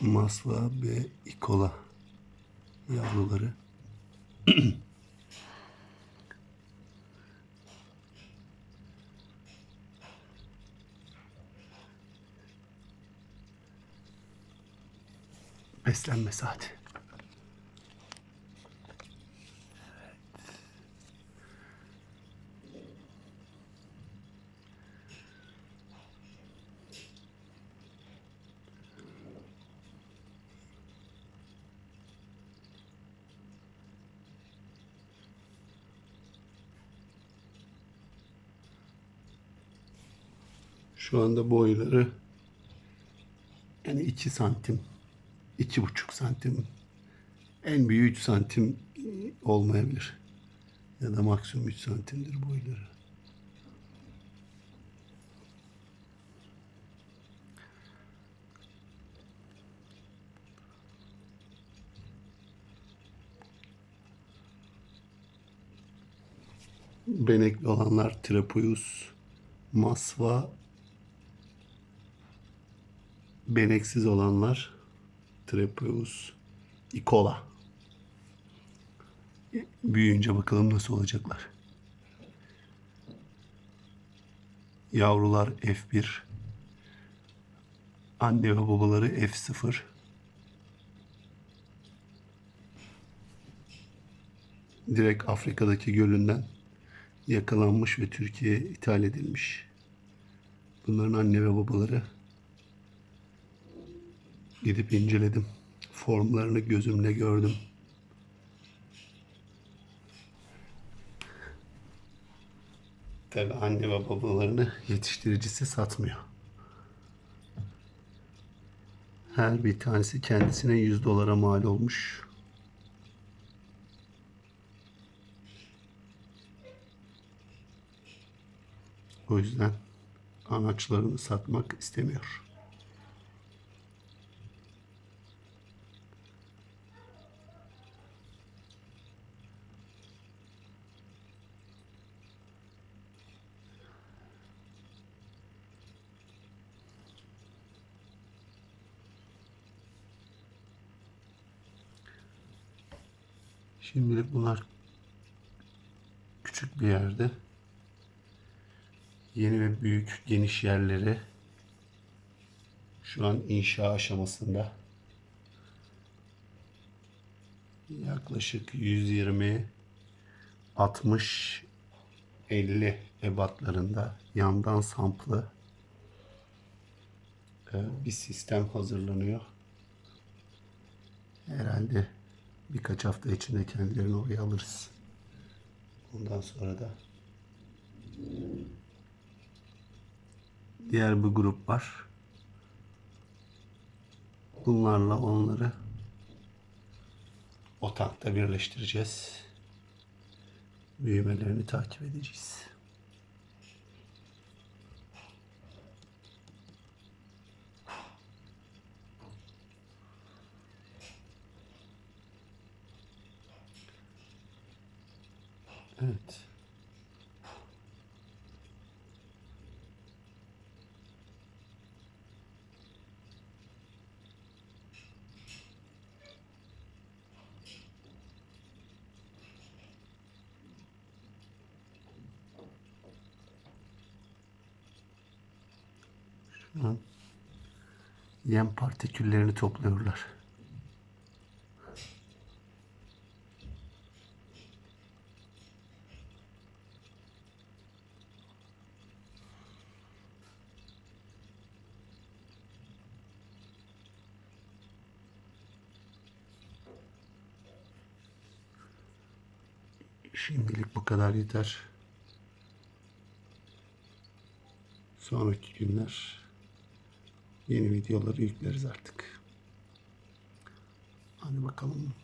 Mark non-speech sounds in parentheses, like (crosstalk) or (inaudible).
Masva ve ikola yavruları. (clears throat) Beslenme saati. Şu anda boyları yani 2 santim, iki buçuk santim, en büyüğü 3 santim olmayabilir. Ya da maksimum 3 santimdir boyları. Benekli olanlar Trapeus, Masva, beneksiz olanlar Trapeus, Ikola. Büyüyünce bakalım nasıl olacaklar. Yavrular F1, anne ve babaları F0. Direkt Afrika'daki gölünden yakalanmış ve Türkiye'ye ithal edilmiş. Bunların anne ve babaları gidip inceledim. Formlarını gözümle gördüm. Tabi anne ve babalarını yetiştiricisi satmıyor. Her bir tanesi kendisine 100 dolara mal olmuş. O yüzden anaçlarını satmak istemiyor. Şimdilik bunlar küçük bir yerde. Yeni ve büyük geniş yerleri şu an inşa aşamasında. Yaklaşık 120 60 50 ebatlarında yandan samplı e, bir sistem hazırlanıyor. Herhalde birkaç hafta içinde kendilerini oraya alırız. Ondan sonra da diğer bir grup var. Bunlarla onları o tankta birleştireceğiz. Büyümelerini takip edeceğiz. Evet. Yem partiküllerini topluyorlar. Şimdilik bu kadar yeter. Sonraki günler yeni videoları yükleriz artık. Hadi bakalım.